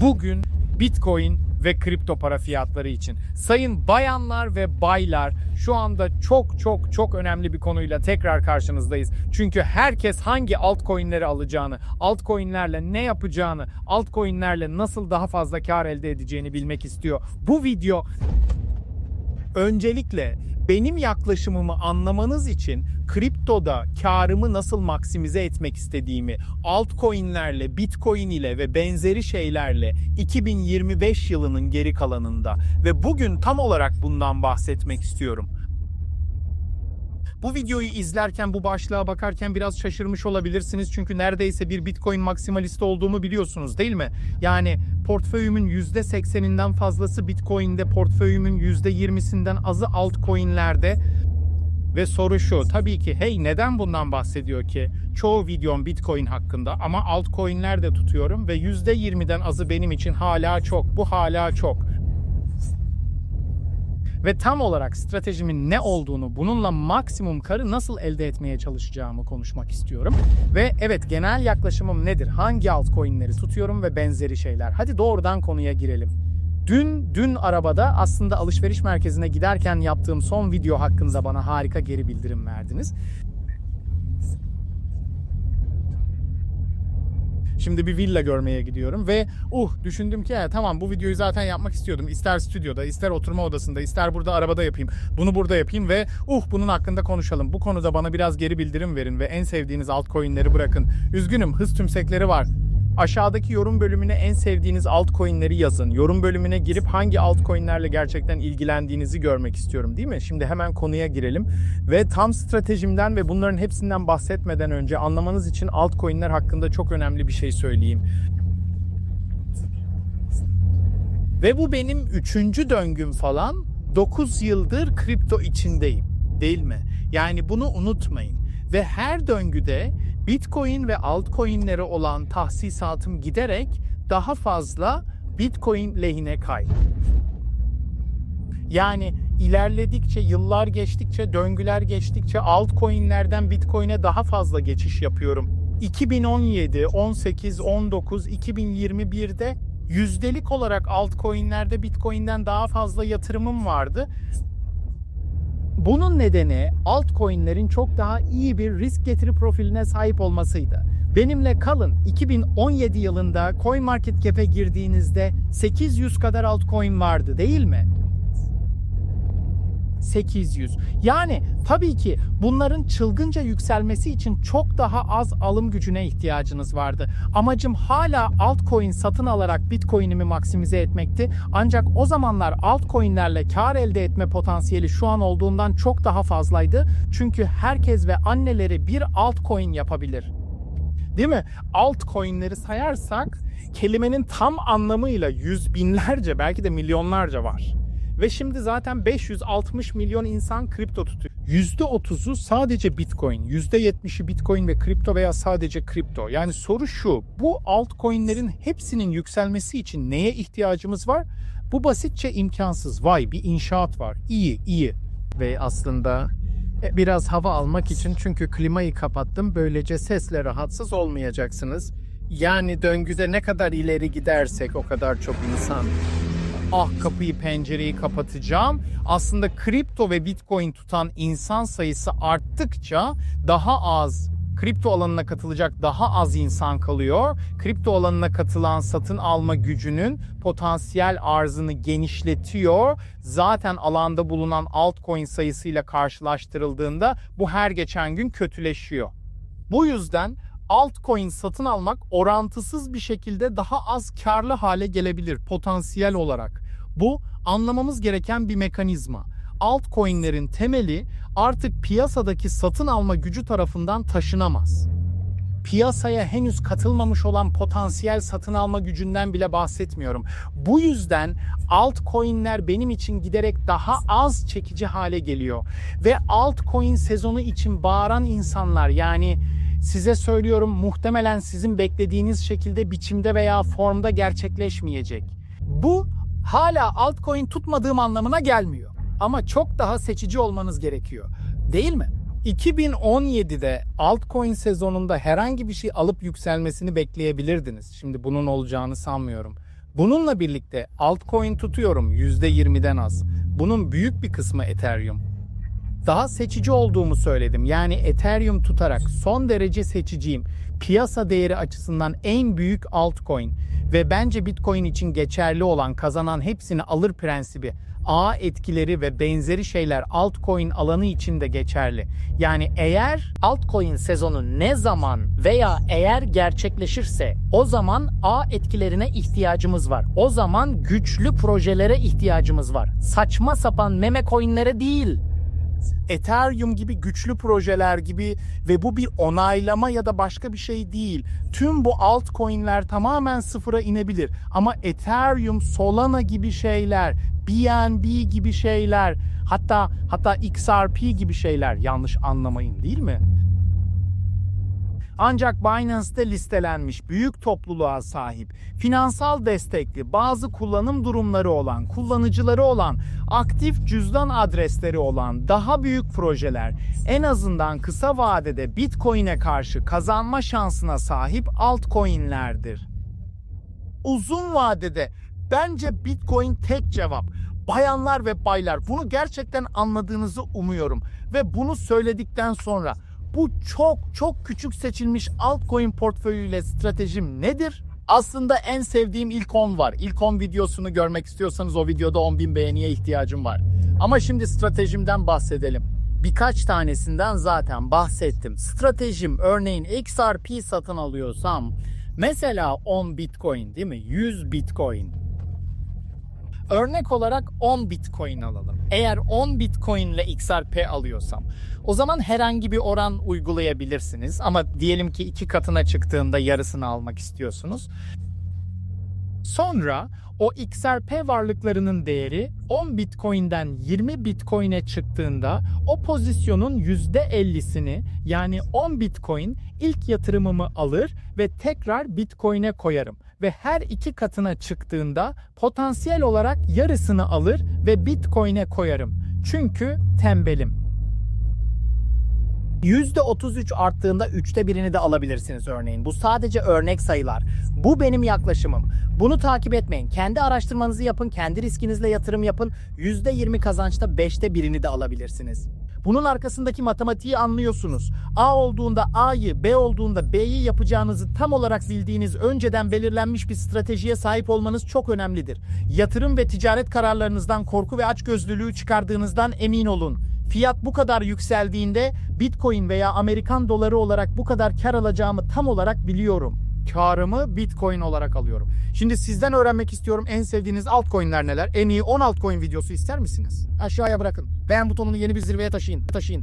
Bugün Bitcoin ve kripto para fiyatları için. Sayın bayanlar ve baylar şu anda çok çok çok önemli bir konuyla tekrar karşınızdayız. Çünkü herkes hangi altcoin'leri alacağını, altcoin'lerle ne yapacağını, altcoin'lerle nasıl daha fazla kar elde edeceğini bilmek istiyor. Bu video Öncelikle benim yaklaşımımı anlamanız için kriptoda karımı nasıl maksimize etmek istediğimi altcoin'lerle, bitcoin ile ve benzeri şeylerle 2025 yılının geri kalanında ve bugün tam olarak bundan bahsetmek istiyorum. Bu videoyu izlerken bu başlığa bakarken biraz şaşırmış olabilirsiniz çünkü neredeyse bir Bitcoin maksimalisti olduğumu biliyorsunuz değil mi? Yani portföyümün %80'inden fazlası Bitcoin'de, portföyümün %20'sinden azı altcoin'lerde ve soru şu, tabii ki hey neden bundan bahsediyor ki? Çoğu videom Bitcoin hakkında ama altcoin'ler de tutuyorum ve %20'den azı benim için hala çok. Bu hala çok ve tam olarak stratejimin ne olduğunu, bununla maksimum karı nasıl elde etmeye çalışacağımı konuşmak istiyorum. Ve evet genel yaklaşımım nedir? Hangi altcoin'leri tutuyorum ve benzeri şeyler. Hadi doğrudan konuya girelim. Dün dün arabada aslında alışveriş merkezine giderken yaptığım son video hakkında bana harika geri bildirim verdiniz. Şimdi bir villa görmeye gidiyorum ve uh düşündüm ki "Ya tamam bu videoyu zaten yapmak istiyordum. İster stüdyoda, ister oturma odasında, ister burada arabada yapayım. Bunu burada yapayım ve uh bunun hakkında konuşalım. Bu konuda bana biraz geri bildirim verin ve en sevdiğiniz altcoin'leri bırakın. Üzgünüm hız tümsekleri var. Aşağıdaki yorum bölümüne en sevdiğiniz altcoin'leri yazın. Yorum bölümüne girip hangi altcoin'lerle gerçekten ilgilendiğinizi görmek istiyorum değil mi? Şimdi hemen konuya girelim. Ve tam stratejimden ve bunların hepsinden bahsetmeden önce anlamanız için altcoin'ler hakkında çok önemli bir şey söyleyeyim. Ve bu benim üçüncü döngüm falan. 9 yıldır kripto içindeyim. Değil mi? Yani bunu unutmayın. Ve her döngüde Bitcoin ve altcoin'lere olan tahsisatım giderek daha fazla Bitcoin lehine kaydı. Yani ilerledikçe, yıllar geçtikçe, döngüler geçtikçe altcoin'lerden Bitcoin'e daha fazla geçiş yapıyorum. 2017, 18, 19, 2021'de yüzdelik olarak altcoin'lerde Bitcoin'den daha fazla yatırımım vardı. Bunun nedeni altcoin'lerin çok daha iyi bir risk getiri profiline sahip olmasıydı. Benimle kalın 2017 yılında CoinMarketCap'e girdiğinizde 800 kadar altcoin vardı değil mi? 800. Yani tabii ki bunların çılgınca yükselmesi için çok daha az alım gücüne ihtiyacınız vardı. Amacım hala altcoin satın alarak Bitcoin'imi maksimize etmekti. Ancak o zamanlar altcoin'lerle kar elde etme potansiyeli şu an olduğundan çok daha fazlaydı. Çünkü herkes ve anneleri bir altcoin yapabilir. Değil mi? Altcoin'leri sayarsak kelimenin tam anlamıyla yüz binlerce belki de milyonlarca var. Ve şimdi zaten 560 milyon insan kripto tutuyor. %30'u sadece Bitcoin, %70'i Bitcoin ve kripto veya sadece kripto. Yani soru şu, bu altcoin'lerin hepsinin yükselmesi için neye ihtiyacımız var? Bu basitçe imkansız. Vay bir inşaat var. İyi, iyi. Ve aslında e, biraz hava almak için çünkü klimayı kapattım. Böylece sesle rahatsız olmayacaksınız. Yani döngüde ne kadar ileri gidersek o kadar çok insan ah kapıyı pencereyi kapatacağım. Aslında kripto ve bitcoin tutan insan sayısı arttıkça daha az kripto alanına katılacak daha az insan kalıyor. Kripto alanına katılan satın alma gücünün potansiyel arzını genişletiyor. Zaten alanda bulunan altcoin sayısıyla karşılaştırıldığında bu her geçen gün kötüleşiyor. Bu yüzden altcoin satın almak orantısız bir şekilde daha az karlı hale gelebilir potansiyel olarak. Bu anlamamız gereken bir mekanizma. Altcoin'lerin temeli artık piyasadaki satın alma gücü tarafından taşınamaz. Piyasaya henüz katılmamış olan potansiyel satın alma gücünden bile bahsetmiyorum. Bu yüzden altcoin'ler benim için giderek daha az çekici hale geliyor. Ve altcoin sezonu için bağıran insanlar yani size söylüyorum muhtemelen sizin beklediğiniz şekilde biçimde veya formda gerçekleşmeyecek. Bu hala altcoin tutmadığım anlamına gelmiyor. Ama çok daha seçici olmanız gerekiyor. Değil mi? 2017'de altcoin sezonunda herhangi bir şey alıp yükselmesini bekleyebilirdiniz. Şimdi bunun olacağını sanmıyorum. Bununla birlikte altcoin tutuyorum %20'den az. Bunun büyük bir kısmı Ethereum. Daha seçici olduğumu söyledim. Yani Ethereum tutarak son derece seçiciyim. Piyasa değeri açısından en büyük altcoin ve bence Bitcoin için geçerli olan kazanan hepsini alır prensibi ağ etkileri ve benzeri şeyler altcoin alanı için de geçerli. Yani eğer altcoin sezonu ne zaman veya eğer gerçekleşirse o zaman ağ etkilerine ihtiyacımız var. O zaman güçlü projelere ihtiyacımız var. Saçma sapan meme coinlere değil. Ethereum gibi güçlü projeler gibi ve bu bir onaylama ya da başka bir şey değil. Tüm bu altcoin'ler tamamen sıfıra inebilir. Ama Ethereum, Solana gibi şeyler, BNB gibi şeyler, hatta hatta XRP gibi şeyler yanlış anlamayın değil mi? Ancak Binance'te listelenmiş büyük topluluğa sahip, finansal destekli, bazı kullanım durumları olan, kullanıcıları olan, aktif cüzdan adresleri olan daha büyük projeler en azından kısa vadede Bitcoin'e karşı kazanma şansına sahip altcoin'lerdir. Uzun vadede bence Bitcoin tek cevap. Bayanlar ve baylar bunu gerçekten anladığınızı umuyorum ve bunu söyledikten sonra bu çok çok küçük seçilmiş altcoin portföyüyle stratejim nedir? Aslında en sevdiğim ilk 10 var. İlk 10 videosunu görmek istiyorsanız o videoda 10.000 beğeniye ihtiyacım var. Ama şimdi stratejimden bahsedelim. Birkaç tanesinden zaten bahsettim. Stratejim örneğin XRP satın alıyorsam mesela 10 Bitcoin değil mi? 100 Bitcoin. Örnek olarak 10 Bitcoin alalım. Eğer 10 Bitcoin ile XRP alıyorsam o zaman herhangi bir oran uygulayabilirsiniz. Ama diyelim ki iki katına çıktığında yarısını almak istiyorsunuz. Sonra o XRP varlıklarının değeri 10 Bitcoin'den 20 Bitcoin'e çıktığında o pozisyonun %50'sini yani 10 Bitcoin ilk yatırımımı alır ve tekrar Bitcoin'e koyarım. Ve her iki katına çıktığında potansiyel olarak yarısını alır ve Bitcoin'e koyarım. Çünkü tembelim. %33 arttığında üçte birini de alabilirsiniz örneğin. Bu sadece örnek sayılar. Bu benim yaklaşımım. Bunu takip etmeyin. Kendi araştırmanızı yapın, kendi riskinizle yatırım yapın. %20 kazançta beşte birini de alabilirsiniz. Bunun arkasındaki matematiği anlıyorsunuz. A olduğunda A'yı, B olduğunda B'yi yapacağınızı tam olarak bildiğiniz, önceden belirlenmiş bir stratejiye sahip olmanız çok önemlidir. Yatırım ve ticaret kararlarınızdan korku ve açgözlülüğü çıkardığınızdan emin olun. Fiyat bu kadar yükseldiğinde Bitcoin veya Amerikan doları olarak bu kadar kar alacağımı tam olarak biliyorum. Karımı Bitcoin olarak alıyorum. Şimdi sizden öğrenmek istiyorum en sevdiğiniz altcoin'ler neler? En iyi 10 altcoin videosu ister misiniz? Aşağıya bırakın. Beğen butonunu yeni bir zirveye taşıyın. Taşıyın.